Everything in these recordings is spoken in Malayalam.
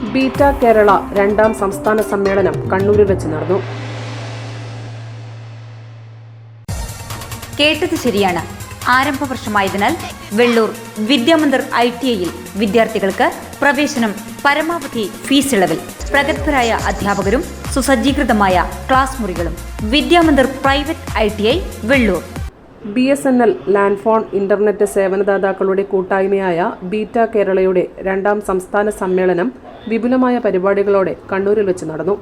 ബീറ്റ കേരള രണ്ടാം സംസ്ഥാന സമ്മേളനം കണ്ണൂരിൽ വെച്ച് നടന്നു. കേട്ടത് ശരിയാണ്. ആരംഭ വർഷമായതിനാൽ വെള്ളൂർ വിദ്യാമന്ദിർ ഐ ടി ഐയിൽ വിദ്യാർത്ഥികൾക്ക് പ്രവേശനം പരമാവധി ഫീസ് ഇളവിൽ പ്രഗത്ഭരായ അധ്യാപകരും സുസജ്ജീകൃതമായ ക്ലാസ് മുറികളും Vidyamandir private I Vellur B S N L land phone internet സേവനദാതാക്കളുടെ കൂട്ടായ്മയായ ബീറ്റ കേരളയുടെ രണ്ടാം സംസ്ഥാന സമ്മേളനം വിപുലമായ പരിപാടികളോടെ കണ്ണൂരിൽ വെച്ച് നടന്നു.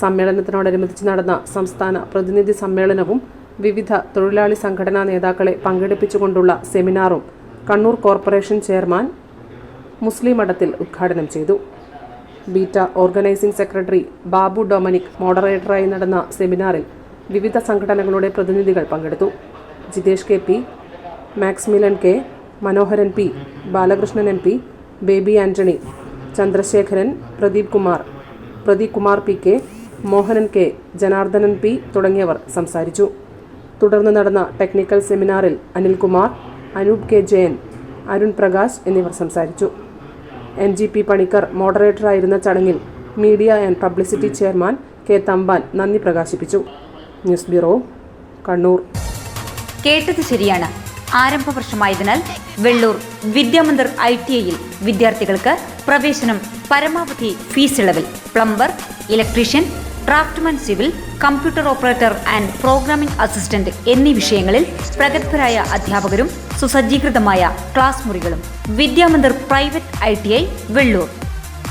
സമ്മേളനത്തിനോടനുബന്ധിച്ച് നടന്ന സംസ്ഥാന പ്രതിനിധി സമ്മേളനവും വിവിധ തൊഴിലാളി സംഘടനാ നേതാക്കളെ പങ്കെടുപ്പിച്ചുകൊണ്ടുള്ള സെമിനാറും കണ്ണൂർ കോർപ്പറേഷൻ ചെയർമാൻ മുസ്ലിം മഠത്തിൽ ഉദ്ഘാടനം ചെയ്തു. Beta organising secretary Babu Dominic മോഡറേറ്ററായി നടന്ന സെമിനാറിൽ വിവിധ സംഘടനകളുടെ പ്രതിനിധികൾ പങ്കെടുത്തു. Jithesh K P Maximilian K Manoharan P Balakrishnan M P Baby Antony Chandrasekharan Pradeep Kumar Pradeep Kumar P K Mohanan K Janardhanan P തുടങ്ങിയവർ സംസാരിച്ചു. തുടർന്ന് നടന്ന ടെക്നിക്കൽ സെമിനാറിൽ അനിൽകുമാർ അനൂപ് കെ ജയൻ അരുൺ പ്രകാശ് എന്നിവർ സംസാരിച്ചു. എൻ ജി പി പണിക്കർ മോഡറേറ്ററായിരുന്ന ചടങ്ങിൽ media and publicity chairman K Thampan നന്ദി പ്രകാശിപ്പിച്ചു. News bureau Kannur. കേട്ടത് ശരിയാണ്. ആരംഭ വർഷമായതിനാൽ വെള്ളൂർ വിദ്യാമന്ദിർ ഐ ടി ഐയിൽ വിദ്യാർത്ഥികൾക്ക് പ്രവേശനം പരമാവധി fees ഇളവിൽ plumber electrician draftsman civil computer operator and programming assistant എന്നീ വിഷയങ്ങളിൽ പ്രഗത്ഭരായ അധ്യാപകരും സുസജ്ജീകൃതമായ ക്ലാസ് മുറികളും വിദ്യാമന്ദിർ പ്രൈവറ്റ് ഐ വെള്ളൂർ